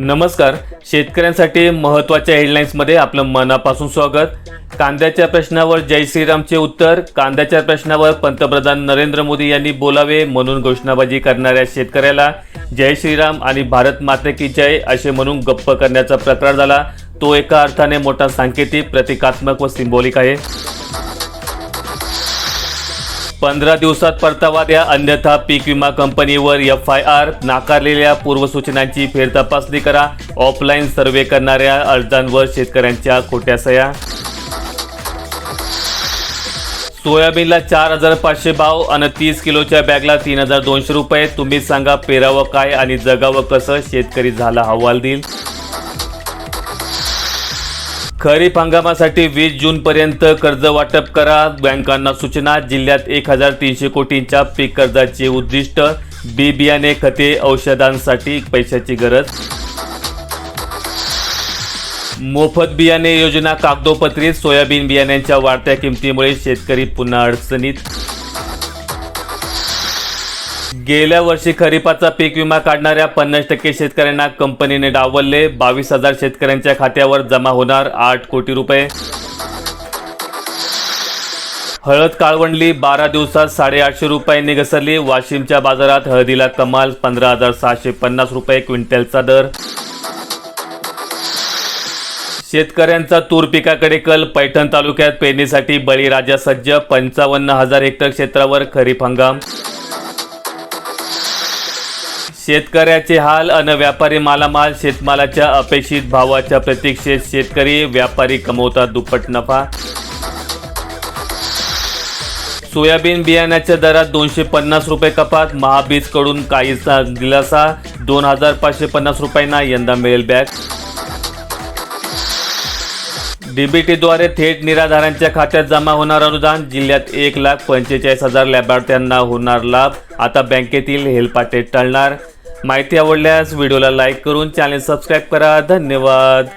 नमस्कार. शेतकऱ्यांसाठी महत्त्वाच्या हेडलाईन्समध्ये आपलं मनापासून स्वागत. कांद्याच्या प्रश्नावर जय श्रीरामचे उत्तर. कांद्याच्या प्रश्नावर पंतप्रधान नरेंद्र मोदी यांनी बोलावे म्हणून घोषणाबाजी करणाऱ्या शेतकऱ्याला जय श्रीराम आणि भारत माते की जय असे म्हणून गप्प करण्याचा प्रकार झाला. तो एका अर्थाने मोठा सांकेतिक प्रतिकात्मक व सिंबॉलिक आहे. पंधरा दिवसात परतावा द्या अन्यथा पीक विमा कंपनीवर एफ आय आर नाकारलेल्या पूर्वसूचनांची फेरतपासणी करा. ऑफलाईन सर्वे करणाऱ्या अर्जांवर शेतकऱ्यांच्या खोट्या सह्या. सोयाबीनला चार हजार पाचशे भाव आणि तीस किलोच्या बॅगला तीन हजार दोनशे रुपये. तुम्ही सांगा पेरावं काय आणि जगावं कसं? शेतकरी झाला हवाल देईल खरीप हंगामासाठी वीस जूनपर्यंत कर्ज वाटप करा. बँकांना सूचना जिल्ह्यात एक हजार तीनशे कोटींच्या पीक कर्जाचे उद्दिष्ट बी बियाणे खते औषधांसाठी पैशाची गरज. मोफत बियाणे योजना कागदोपत्री सोयाबीन बियाण्यांच्या वाढत्या किमतीमुळे शेतकरी पुन्हा अडचणीत. गेल्या वर्षी खरीपाचा पीक विमा काढणाऱ्या पन्नास टक्के शेतकऱ्यांना कंपनीने डावलले. बावीस हजार शेतकऱ्यांच्या खात्यावर जमा होणार आठ कोटी रुपये. हळद काळवंडली बारा दिवसात साडेआठशे रुपयांनी घसरली. वाशिमच्या बाजारात हळदीला कमाल पंधरा हजार सहाशे पन्नास रुपये क्विंटलचा दर. शेतकऱ्यांचा तूर पिकाकडे कल. पैठण तालुक्यात पेरणीसाठी बळीराजा सज्ज. पंचावन्न हजार हेक्टर क्षेत्रावर खरीप हंगाम. शेतकऱ्याचे हाल अन व्यापारी मालामाल शेतमालाच्या अपेक्षित भावाच्या प्रतीक्षेत शेतकरी व्यापारी कमवतात दुप्पट नफा. सोयाबीन बियाण्याच्या दरात दोनशे पन्नास रुपये कपात. महाबीजकडून काहीसा दिलासा दोन हजार पाचशे पन्नास रुपयांना यंदा मिळेल बॅग. डीबीटीद्वारे थेट निराधारांच्या खात्यात जमा होणार अनुदान. जिल्ह्यात एक लाख पंचेचाळीस हजार लाभार्थ्यांना होणार लाभ. आता बँकेतील हेलपाटे टळणार. माहिती आवडल्यास व्हिडिओला लाईक करून चॅनल सबस्क्राईब करा. धन्यवाद.